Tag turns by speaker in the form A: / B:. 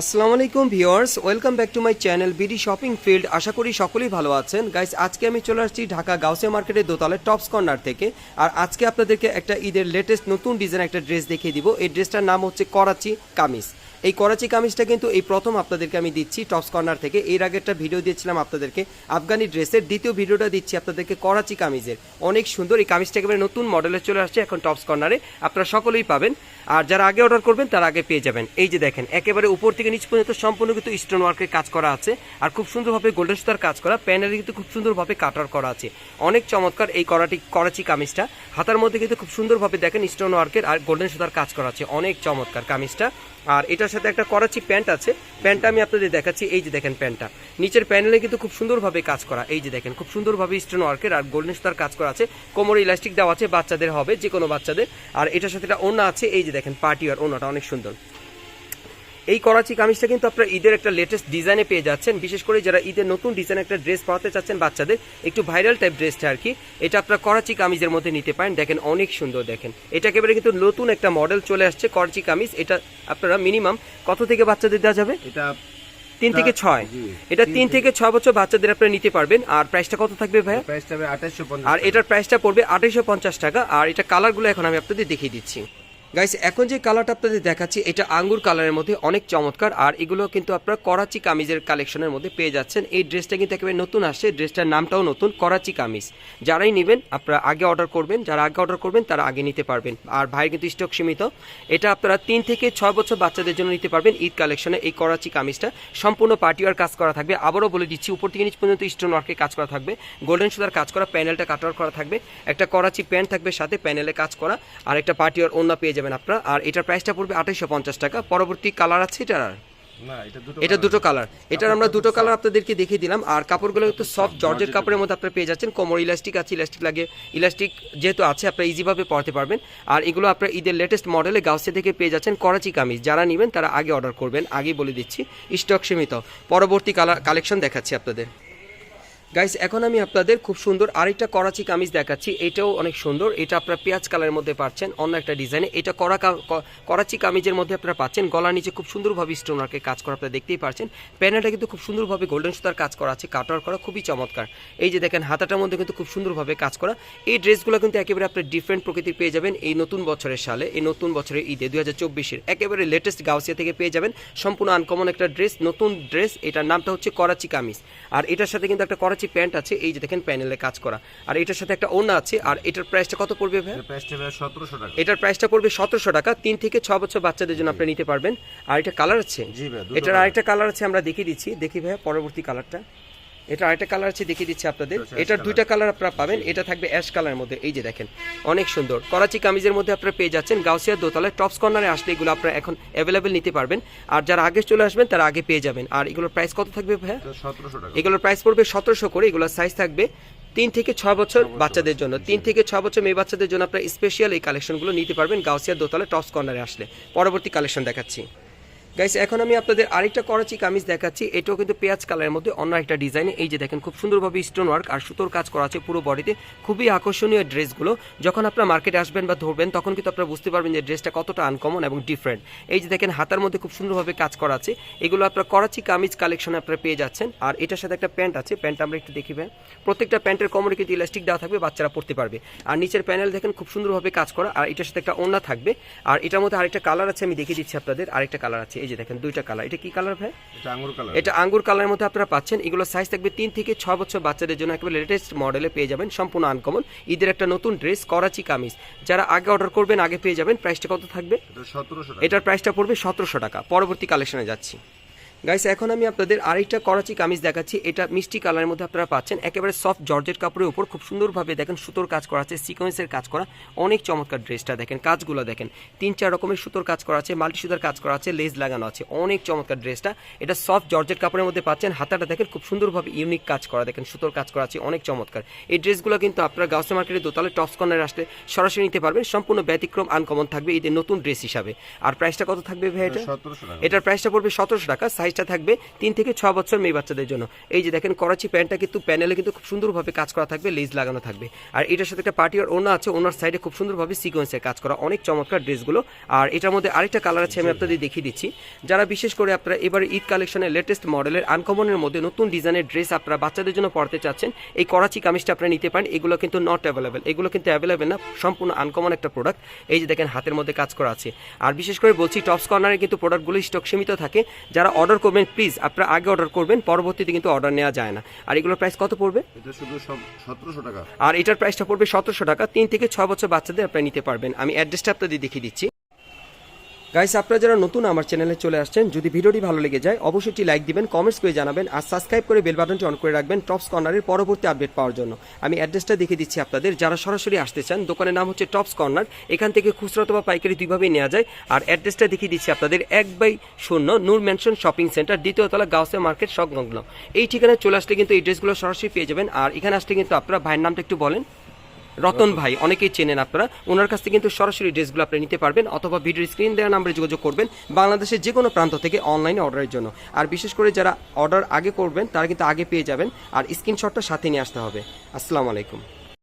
A: আসসালামু আলাইকুম viewers, welcome back to my channel BD shopping field. আশা করি সকলেই ভালো আছেন। গাইস আজকে আমি চলে আসছি ঢাকা গাউসিয়া মার্কেটের দোতলায় টপস কর্নার থেকে। আর আজকে আপনাদেরকে একটা ঈদের লেটেস্ট নতুন ডিজাইন একটা ড্রেস দেখিয়ে দিব। এই ড্রেসটার নাম হচ্ছে করাচি কামিজ। এই করাচি কামিজটা কিন্তু এই প্রথম আপনাদেরকে আমি দিচ্ছি টপস কর্নার থেকে। এর আগে একটা ভিডিও দিয়েছিলাম আপনাদেরকে। আফগানি ড্রেসের দ্বিতীয় ভিডিওটা দিচ্ছি আপনাদেরকে করাচি কামিজের। অনেক সুন্দর এই কামিজটা একেবারে নতুন মডেলে চলে আসছে এখন টপস কর্নারে। আপনারা সকলেই পাবেন। আর যারা আগে অর্ডার করবেন, তারা আগে পেয়ে যাবেন। এই যে দেখেন, একেবারে উপর থেকে নিচ পর্যন্ত সম্পূর্ণ কিন্তু স্টোন ওয়ার্কের কাজ করা আছে। আর খুব সুন্দরভাবে গোল্ডেন সুতার কাজ করা প্যানেলে কিন্তু খুব সুন্দরভাবে কাটার করা আছে। অনেক চমৎকার এই করাটি, করাচি কামিজটা। হাতার মধ্যে কিন্তু খুব সুন্দরভাবে দেখেন স্টোন ওয়ার্কের আর গোল্ডেন সুতার কাজ করা আছে। অনেক চমৎকার কামিজটা। আর এটার সাথে একটা করাচি প্যান্ট আছে। প্যান্টটা আমি আপনাদের দেখাচ্ছি। এই যে দেখেন প্যান্টটা নিচের প্যানেলে কিন্তু খুব সুন্দরভাবে কাজ করা। এই যে দেখেন, খুব সুন্দরভাবে স্টোন ওয়ার্কের আর গোল্ডেন সুতার কাজ করা আছে। কোমরে ইলাস্টিক দেওয়া আছে, বাচ্চাদের হবে যে কোনো বাচ্চাদের। আর এটার সাথে একটা ওনা আছে। এই যে দেখেন পার্টি আর ওনাটা অনেক সুন্দর। এই করাচি কামিজটা কিন্তু আপনারা ঈদের একটা লেটেস্ট ডিজাইনে পেয়ে যাচ্ছেন। বিশেষ করে যারা ঈদের নতুন ডিজাইন একটা ড্রেস পরাতে চাচ্ছেন বাচ্চাদের একটু ভাইরাল টাইপ ড্রেসটা আর কি এটা আপনারা করাচি কামিজের মধ্যে নিতে পারেন। দেখেন অনেক সুন্দর দেখেন। এটা একেবারে কিন্তু নতুন একটা মডেল চলে আসছে করাচি কামিজ। এটা আপনারা মিনিমাম কত থেকে বাচ্চাদের দেওয়া যাবে?
B: এটা
A: তিন থেকে ছয়। এটা
B: তিন
A: থেকে ছয় বছর বাচ্চাদের আপনারা নিতে পারবেন। আর প্রাইসটা কত থাকবে ভাইয়া?
B: প্রাইসটা হবে
A: আর এটার প্রাইসটা পড়বে আঠাইশো পঞ্চাশ টাকা। আর এটা কালারগুলো এখন আমি আপনাদের দেখিয়ে দিচ্ছি। গাইস এখন যে কালারটা আপনাদের দেখাচ্ছি, এটা আঙ্গুর কালারের মধ্যে অনেক চমৎকার, আর এগুলো কিন্তু আপনারা করাচি কামিজের কালেকশনের মধ্যে পেয়ে যাচ্ছেন। এই ড্রেসটা কিন্তু একেবারে নতুন আসছে ড্রেসটার নামটাও নতুন, করাচি কামিজ। যারাই নেবেন, আপনারা আগে অর্ডার করবেন, যারা আগে অর্ডার করবেন, তারা আগে নিতে পারবেন। আর ভাইয়ের কিন্তু স্টক সীমিত। এটা আপনারা তিন থেকে ছয় বছর বাচ্চাদের জন্য নিতে পারবেন ঈদ কালেকশনে এই করাচি কামিজটা। সম্পূর্ণ পার্টি ওয়ার কাজ করা থাকবে। আবারও বলে দিচ্ছি, উপর থেকে নিচ পর্যন্ত স্টোন ওয়ার্কে কাজ করা থাকবে। গোল্ডেন সুতার কাজ করা প্যানেলটা কাটার করা থাকবে। একটা করাচি প্যান্ট থাকবে, সাথে প্যানেলে কাজ করা। আর একটা পার্টি ওয়ার অন্য পেয়ে যাবেন আপনারা। আর এটার প্রাইসটা পড়বে আঠাইশো পঞ্চাশ টাকা। পরবর্তী কালার আছে এটার আর?
B: এটা দুটো
A: কালার এটার আমরা দুটো কালার আপনাদেরকে দেখিয়ে দিলাম। আর কাপড়গুলো একটু সফট জর্জের কাপড়ের মধ্যে আপনারা পেয়ে যাচ্ছেন। কোমর ইলাস্টিক আছে ইলাস্টিক লাগে। ইলাস্টিক যেহেতু আছে আপনারা ইজিভাবে পড়তে পারবেন। আর এগুলো আপনারা ঈদের লেটেস্ট মডেলে গাউসে থেকে পেয়ে যাচ্ছেন করাচি কামিজ। যারা নেবেন তারা আগে অর্ডার করবেন। আগেই বলে দিচ্ছি স্টক সীমিত। পরবর্তী কালার কালেকশন দেখাচ্ছি আপনাদের। গাইস এখন আমি আপনাদের খুব সুন্দর আরেকটা করাচি কামিজ দেখাচ্ছি। এটাও অনেক সুন্দর। এটা আপনারা পেঁয়াজ কালারের মধ্যে পাচ্ছেন, অন্য একটা ডিজাইনে। এটা করা করাচি কামিজের মধ্যে আপনারা পাচ্ছেন। গলার নিচে খুব সুন্দরভাবে স্টোন ওয়ার্কের কাজ করা আপনারা দেখতেই পাচ্ছেন প্যানেলটা কিন্তু খুব সুন্দরভাবে গোল্ডেন সুতার কাজ করা আছে কাটার করা, খুবই চমৎকার। এই যে দেখেন, হাতাটার মধ্যে কিন্তু খুব সুন্দরভাবে কাজ করা। এই ড্রেসগুলো কিন্তু একেবারে আপনার ডিফারেন্ট প্রকৃতির পেয়ে যাবেন এই নতুন বছরের সালে, এই নতুন বছরের ঈদে দু হাজার চব্বিশের। একেবারে লেটেস্ট গাউসিয়া থেকে পেয়ে যাবেন। সম্পূর্ণ আনকমন একটা ড্রেস নতুন ড্রেস এটার নামটা হচ্ছে করাচি কামিজ। আর এটার সাথে কিন্তু একটা করাচি প্যান্ট আছে এই যে দেখেন প্যানেলে কাজ করা। আর এটার সাথে একটা ওনা আছে আর এটার প্রাইসটা কত পড়বে ভাই
B: এটা প্রাইসটা হবে সতেরোশো টাকা।
A: এটার প্রাইসটা পড়বে সতেরোশো টাকা তিন থেকে ছ বছর বাচ্চাদের জন্য আপনি নিতে পারবেন। আর এটা কালার আছে?
B: জি ভাই
A: এটার আরেকটা কালার আছে আমরা দেখিয়ে দিচ্ছি। দেখি ভাইয়া পরবর্তী কালারটা। এটা আরেকটা কালার আছে দেখিয়ে দিচ্ছি আপনাদের।
B: ash
A: এটার দুইটা কালার আপনারা পাবেন। এটা থাকবে অ্যাশ কালারের মধ্যে। এই যে দেখেন অনেক সুন্দর। করাচি কামিজের মধ্যে আপনারা পেয়ে যাচ্ছেন গাউসিয়া দোতলায় টপস কর্নারে আসলে এগুলো আপনারা এখন অ্যাভেলেবেল নিতে পারবেন। আর যারা আগে চলে আসবেন তারা আগে পেয়ে যাবেন। আর এগুলোর প্রাইস কত থাকবে ভাইয়া?
B: এটা সতেরোশো টাকা।
A: এগুলোর প্রাইস পড়বে সতেরোশো করে। এগুলোর সাইজ থাকবে তিন থেকে ছয় বছর বাচ্চাদের জন্য। তিন থেকে ছয় বছর মেয়ে বাচ্চাদের জন্য আপনারা স্পেশাল এই কালেকশনগুলো নিতে পারবেন গাউসিয়া দোতলা টপস কর্নারে আসলে। পরবর্তী কালেকশন দেখাচ্ছি। গাইস এখন আমি আপনাদের আরেকটা করাচি কামিজ দেখাচ্ছি। এটাও কিন্তু পেঁয়াজ কালারের মধ্যে অন্য একটা ডিজাইনে এই যে দেখেন, খুব সুন্দরভাবে স্টোন ওয়ার্ক আর সুতোর কাজ করা আছে পুরো বডিতে খুবই আকর্ষণীয় ড্রেসগুলো যখন আপনার মার্কেটে আসবেন বা ধরবেন, তখন কিন্তু আপনারা বুঝতে পারবেন যে ড্রেসটা কতটা আনকমন এবং ডিফারেন্ট এই যে দেখেন, হাতার মধ্যে খুব সুন্দরভাবে কাজ করা আছে। এগুলো আপনার করাচি কামিজ কালেকশনে আপনারা পেয়ে যাচ্ছেন। আর এটার সাথে একটা প্যান্ট আছে। প্যান্ট আমরা একটু দেখি ভাই। প্রত্যেকটা প্যান্টের কোমরে কিন্তু ইলাস্টিক দেওয়া থাকবে, বাচ্চারা পড়তে পারবে। আর নিচের প্যানেল দেখেন, খুব সুন্দরভাবে কাজ করা। আর এটার সাথে একটা ওড়না থাকবে। আর এটার মধ্যে আরেকটা কালার আছে, আমি দেখিয়ে দিচ্ছি আপনাদের। আরেকটা কালার আছে। এই যে দেখেন দুইটা কালার এটা কি কালার ভাই?
B: এটা আঙ্গুর কালার
A: এটা আঙ্গুর কালারের মধ্যে আপনারা পাচ্ছেন। এগুলো সাইজ থাকবে তিন থেকে ছ বছর বাচ্চাদের জন্য একেবারে লেটেস্ট মডেলে পেয়ে যাবেন সম্পূর্ণ আনকমন ঈদের একটা নতুন ড্রেস করাচি কামিজ। যারা আগে অর্ডার করবেন আগে পেয়ে যাবেন। প্রাইসটা কত থাকবে?
B: এটা সতেরোশো টাকা।
A: এটার প্রাইসটা পড়বে সতেরোশো টাকা। পরবর্তী কালেকশনে যাচ্ছি। গাইস এখন আমি আপনাদের আরেকটা করাচি কামিজ দেখাচ্ছি। এটা মিষ্টি কালারের মধ্যে আপনারা পাচ্ছেন। একেবারে সফট জর্জেট কাপড়ের উপর খুব সুন্দরভাবে দেখেন সুতোর কাজ করা আছে সিকোয়েন্সের কাজ করা। অনেক চমৎকার ড্রেসটা দেখেন কাজগুলো দেখেন। তিন চার রকমের সুতোর কাজ করা আছে মাল্টি সুতার কাজ করা আছে লেজ লাগানো আছে। অনেক চমৎকার ড্রেসটা। এটা সফট জর্জেট কাপড়ের মধ্যে পাচ্ছেন। হাতাটা দেখেন খুব সুন্দরভাবে ইউনিক কাজ করা দেখেন সুতোর কাজ করা আছে অনেক চমৎকার। এই ড্রেসগুলো কিন্তু আপনারা গাউসে মার্কেটে দোতলে টপস কর্নারে আসলে সরাসরি নিতে পারবেন। সম্পূর্ণ ব্যতিক্রম আনকমন থাকবে। এদের নতুন ড্রেস হিসাবে। আর প্রাইসটা কত থাকবে ভাই এটা? এটার প্রাইসটা পড়বে সতেরোশো টাকা। সাইজ সাইজটা থাকবে তিন থেকে ছ বছর মেয়ে বাচ্চাদের জন্য। এই যে দেখেন, করাচি প্যান্টটা কিন্তু প্যানেলে কিন্তু খুব সুন্দরভাবে কাজ করা থাকবে লেজ লাগানো থাকবে। আর এটার সাথে একটা পার্টি আর ওনা আছে ওনার সাইডে খুব সুন্দরভাবে সিকোয়েন্সের কাজ করা, অনেক চমৎকার ড্রেসগুলো। আর এটার মধ্যে আরেকটা কালার আছে, আমি আপনাদের দেখিয়ে দিচ্ছি। যারা বিশেষ করে আপনারা এবার ঈদ কালেকশনের লেটেস্ট মডেলের আনকমনের মধ্যে নতুন ডিজাইনের ড্রেস আপনারা বাচ্চাদের জন্য পড়তে চাচ্ছেন, এই করাচি কামিজটা আপনারা নিতে পারেন। এগুলো কিন্তু নট অ্যাভেলেবেল এগুলো কিন্তু অ্যাভেলেবেল না, সম্পূর্ণ আনকমন একটা প্রোডাক্ট এই যে দেখেন, হাতের মধ্যে কাজ করা আছে। আর বিশেষ করে বলছি টপস কর্নারে কিন্তু প্রোডাক্টগুলো স্টক সীমিত থাকে। যারা অর্ডার করবেন প্লিজ আপনারা আগে অর্ডার করবেন পরবর্তীতে কিন্তু অর্ডার নেওয়া যায় না। আর এগুলোর প্রাইস কত পড়বে?
B: এটা শুধু সব সতেরোশো টাকা।
A: আর এটার প্রাইসটা পড়বে সতেরোশো টাকা। তিন থেকে ছয় বছর বাচ্চাদের আপনারা নিতে পারবেন। আমি অ্যাড্রেসটা আপনাদের দেখিয়ে দিচ্ছি। গাইস আপনারা যারা নতুন আমার চ্যানেলে চলে আসছেন, যদি ভিডিওটি ভালো লেগে যায়, অবশ্যই লাইক দিবেন কমেন্টস করে জানাবেন, আর সাবস্ক্রাইব করে বেল বাটনটি অন করে রাখবেন টপস কর্নারের পরবর্তী আপডেট পাওয়ার জন্য। আমি অ্যাড্রেসটা দেখিয়ে দিচ্ছি আপনাদের। যারা সরাসরি আসতে চান, দোকানের নাম হচ্ছে টপস কর্নার এখান থেকে খুচরা অথবা পাইকারি দুইভাবেই নেওয়া যায়। আর অ্যাড্রেসটা দেখিয়ে দিচ্ছি আপনাদের এক বাই শূন্য নূর ম্যানশন শপিং সেন্টার দ্বিতীয়তলা গাউসে মার্কেট সংলগ্ন। এই ঠিকানায় চলে আসলে কিন্তু এই ড্রেসগুলো সরাসরি পেয়ে যাবেন। আর এখানে আসলে কিন্তু আপনারা ভাইয়ের নামটা একটু বলেন। রতন ভাই, অনেকেই চেনেন আপনারা। ওনার কাছ থেকে কিন্তু সরাসরি ড্রেসগুলো আপনি নিতে পারবেন অথবা ভিডিও স্ক্রিন দেওয়া নাম্বারে যোগাযোগ করবেন বাংলাদেশের যে কোনো প্রান্ত থেকে অনলাইনে অর্ডারের জন্য। আর বিশেষ করে যারা অর্ডার আগে করবেন, তারা কিন্তু আগে পেয়ে যাবেন। আর স্ক্রিনশটটা সাথে নিয়ে আসতে হবে। আসসালামু আলাইকুম।